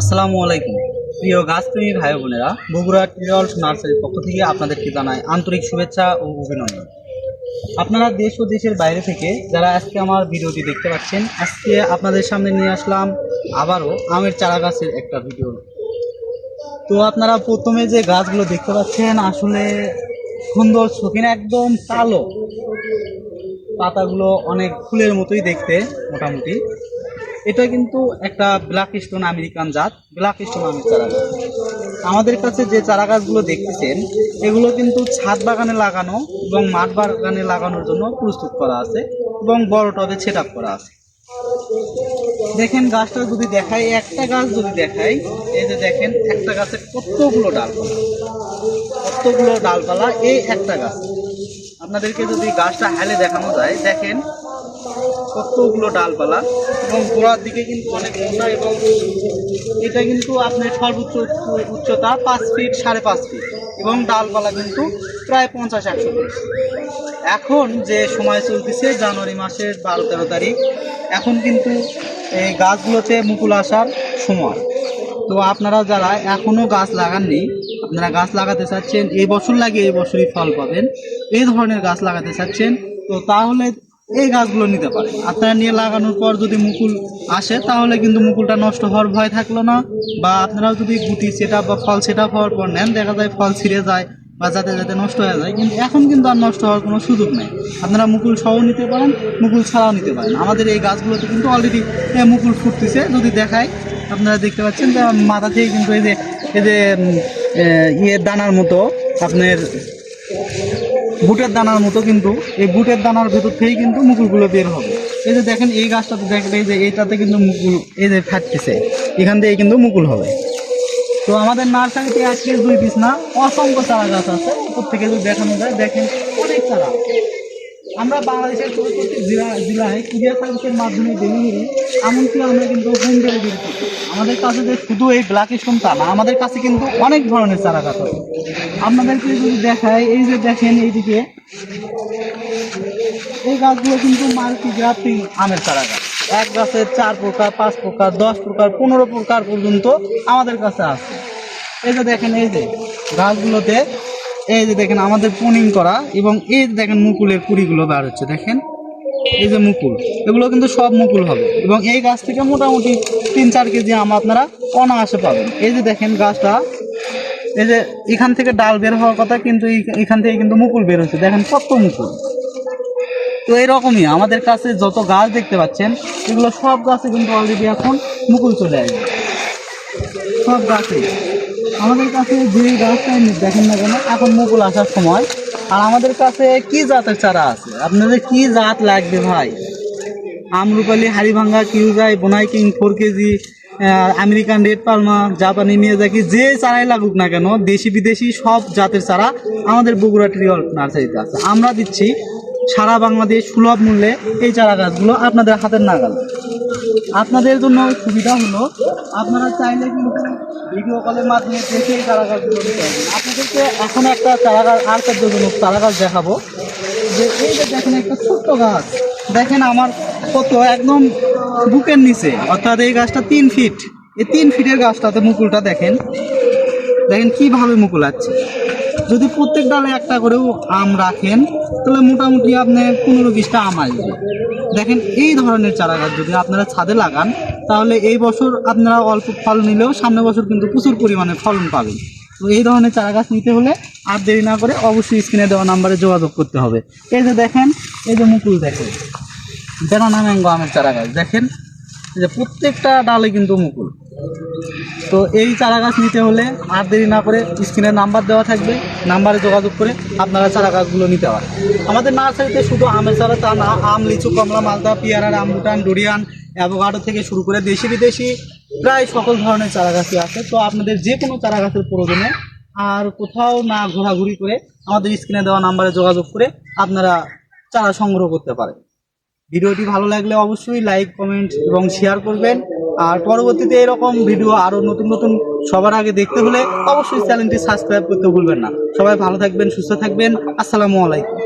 আসসালামু আলাইকুম। প্রিয় গাছপ্রেমী ভাই বোনেরা, বগুড়া ট্রিয়ল নার্সারির পক্ষ থেকে আপনাদেরকে জানাই আন্তরিক শুভেচ্ছা ও অভিনন্দন। আপনারা দেশ ও দেশের বাইরে থেকে যারা আজকে আমার ভিডিওটি দেখতে পাচ্ছেন, আজকে আপনাদের সামনে নিয়ে আসলাম আবারও আমের চারা গাছের একটা ভিডিও। তো আপনারা প্রথমে যে গাছগুলো দেখতে পাচ্ছেন, আসলে সুন্দর শৌখিন একদম কালো। পাতাগুলো অনেক ফুলের মতোই দেখতে, মোটামুটি। এটা কিন্তু একটা ব্ল্যাক স্টোন আমেরিকান জাত। ব্ল্যাক স্টোন আমের চারা গাছ। আমাদের কাছে যে চারা গাছগুলো দেখতেছেন, এগুলো কিন্তু ছাদ বাগানে লাগানো এবং মাঠ বাগানে লাগানোর জন্য প্রস্তুত করা আছে এবং বড় টবে সেট করা আছে। দেখেন গাছটা যদি দেখাই, একটা গাছ যদি দেখাই, এই যে দেখেন, একটা গাছের কতগুলো ডালপালা। কতগুলো ডালপালা, এই একটা গাছ। আপনাদেরকে যদি গাছটা হেলে দেখানো যায়, দেখেন কতগুলো ডালপালা? এবং গোড়ার দিকে কিন্তু অনেক মোটা এবং এটা কিন্তু আপনার সর্বোচ্চ উচ্চতা পাঁচ ফিট, সাড়ে পাঁচ ফিট এবং ডালপালা কিন্তু প্রায় পঞ্চাশ, একশো ফিট। এখন যে সময় চলতেছে জানুয়ারি মাসের বারো, তেরো তারিখ, এখন কিন্তু এই গাছগুলোতে মুকুল আসার সময়। তো আপনারা যারা এখনও গাছ লাগাননি, আপনারা গাছ লাগাতে চাচ্ছেন, এই বছর লাগে এই বছরই ফল পাবেন। এই ধরনের গাছ লাগাতে চাচ্ছেন, তো তাহলে এই গাছগুলো নিতে পারেন আপনারা নিয়ে লাগানোর পর যদি মুকুল আসে, তাহলে কিন্তু মুকুলটা নষ্ট হওয়ার ভয় থাকল না। বা আপনারাও যদি গুটি সেট বা ফল সেট হওয়ার পর নেন, দেখা যায় ফল ছিঁড়ে যায় বা যাতে যাতে নষ্ট হয়ে যায়। কিন্তু এখন কিন্তু আর নষ্ট হওয়ার কোনো সুযোগ নেই। আপনারা মুকুল সহ নিতে পারেন, মুকুল ছাড়াও নিতে পারেন। আমাদের এই গাছগুলোতে কিন্তু অলরেডি মুকুল ফুটতেছে। যদি দেখায় আপনারা দেখতে পাচ্ছেন যে মাথা থেকে কিন্তু এই যে এই যে ইয়ের দানার মতো আপনার বুটের দানার মতো কিন্তু, এই বুটের দানার ভেতর থেকেই কিন্তু মুকুলগুলো বের হবে। এই যে দেখেন, এই গাছটাতে দেখেন যে এইটাতে কিন্তু মুকুল, এই যে ফাটতেছে, এখান থেকে কিন্তু মুকুল হবে। তো আমাদের নার্সারিতে আজকে দুই পিস না, অসংখ্য চারা গাছ আছে প্রত্যেকে যদি দেখানো যায়, দেখেন অনেক চারা। আমরা বাংলাদেশের চৌষট্টি জেলা জেলায় কুরিয়ার সার্ভিসের মাধ্যমে ডেলিভারি এমনকি আমরা কিন্তু হোম ডেলিভারি করি আমাদের কাছে যে শুধু এই ব্ল্যাক স্টোন তা না, আমাদের কাছে কিন্তু অনেক ধরনের চারা গাছ আছে। আপনাদেরকে যদি দেখায় এই যে দেখেন এইদিকে, এই গাছগুলো কিন্তু মাল্টি গ্রাফটিং আমের চারা গাছ। এক গাছের চার প্রকার, পাঁচ প্রকার, দশ প্রকার, পনেরো প্রকার পর্যন্ত আমাদের কাছে আছে। এই যে দেখেন, এই যে গাছগুলোতে এই যে দেখেন আমাদের পুনিং করা এবং এই যে দেখেন মুকুলের কুড়িগুলো বার হচ্ছে, দেখেন? এই যে মুকুল, এগুলো কিন্তু সব মুকুল হবে এবং এই গাছ থেকে মোটামুটি তিন চার কেজি আম আপনারা অনায়াসে পাবেন। এই যে দেখেন গাছটা, এই যে এখান থেকে ডাল বের হওয়ার কথা কিন্তু এখান থেকে কিন্তু মুকুল বের হচ্ছে, দেখেন কত মুকুল। তো এরকমই আমাদের কাছে যত গাছ দেখতে পাচ্ছেন, এগুলো সব গাছে কিন্তু অলরেডি এখন মুকুল চলে আসবে। সব গাছে। আমাদের কাছে যে গাছটাই দেখেন না কেন, এখন মুকুল আসার সময়। আর আমাদের কাছে কি জাতের চারা আছে? আপনাদের কি জাত লাগবে ভাই? আমরুপালি, হাড়িভাঙ্গা, কিউজাই, বোনাই king, four KG American red Palmer, জাপানি মিয়াজাকি যে চারাই লাগুক না কেন, দেশি বিদেশি সব জাতের চারা আমাদের বগুড়া ট্রিয়ল নার্সারিতে আছে। আমরা দিচ্ছি সারা বাংলাদেশ সুলভ মূল্যে এই চারা গাছগুলো আপনাদের হাতের নাগাল। আপনাদের জন্য সুবিধা হলো, আপনারা চাইলে কিন্তু ভিডিও কলের মাধ্যমে দেখে এই চারা গাছগুলো পারবেন। আপনাদেরকে এখন একটা চারা গাছ আর জন্য চারা গাছ দেখাবো। যে এই যে দেখেন একটা ছোট্ট গাছ। দেখেন আমার কত, একদম বুকের নিচে। অর্থাৎ এই গাছটা তিন ফিট এই তিন ফিটের গাছটাতে মুকুলটা দেখেন। দেখেন কীভাবে মুকুল আছে যদি প্রত্যেক ডালে একটা করেও আম রাখেন, তাহলে মোটামুটি আপনি পনেরো বিশটা আম আসবে। দেখেন, এই ধরনের চারা গাছ যদি আপনারা ছাদে লাগান, তাহলে এই বছর আপনারা অল্প ফল নিলেও সামনের বছর কিন্তু প্রচুর পরিমাণে ফলন পাবেন। তো এই ধরনের চারা গাছ নিতে হলে আর দেরি না করে অবশ্যই স্ক্রিনে দেওয়া নাম্বারে যোগাযোগ করতে হবে। এই যে দেখেন, এই যে মুকুল দেখেন, বেনানা ম্যাঙ্গো আমের চারা গাছ দেখেন, এই যে প্রত্যেকটা ডালে কিন্তু মুকুল। তো এই চারা গাছ নিতে হলে আর দেরি না করে স্ক্রিনে নাম্বার দেওয়া থাকবে, নাম্বারে যোগাযোগ করে আপনারা চারা গাছগুলো নিতে পারেন। আমাদের নার্সারিতে শুধু আমের চারা তা না, আম, লিচু, কমলা, মালদা, পিয়ারা রামবুটান ডুরিয়ান, অ্যাভোকাডো থেকে শুরু করে দেশি বিদেশি প্রায় সকল ধরনের চারা গাছই আছে। তো আপনাদের যে কোনো চারা গাছের প্রয়োজনে আর কোথাও না ঘোরাঘুরি করে আমাদের স্ক্রিনে দেওয়া নাম্বারে যোগাযোগ করে আপনারা চারা সংগ্রহ করতে পারেন। ভিডিওটি ভালো লাগলে অবশ্যই লাইক, কমেন্ট এবং শেয়ার করবেন। আর পরবর্তীতে এরকম ভিডিও আরও নতুন নতুন সবার আগে দেখতে হলে অবশ্যই চ্যানেলটি সাবস্ক্রাইব করতে ভুলবেন না। সবাই ভালো থাকবেন, সুস্থ থাকবেন। আসসালামু আলাইকুম।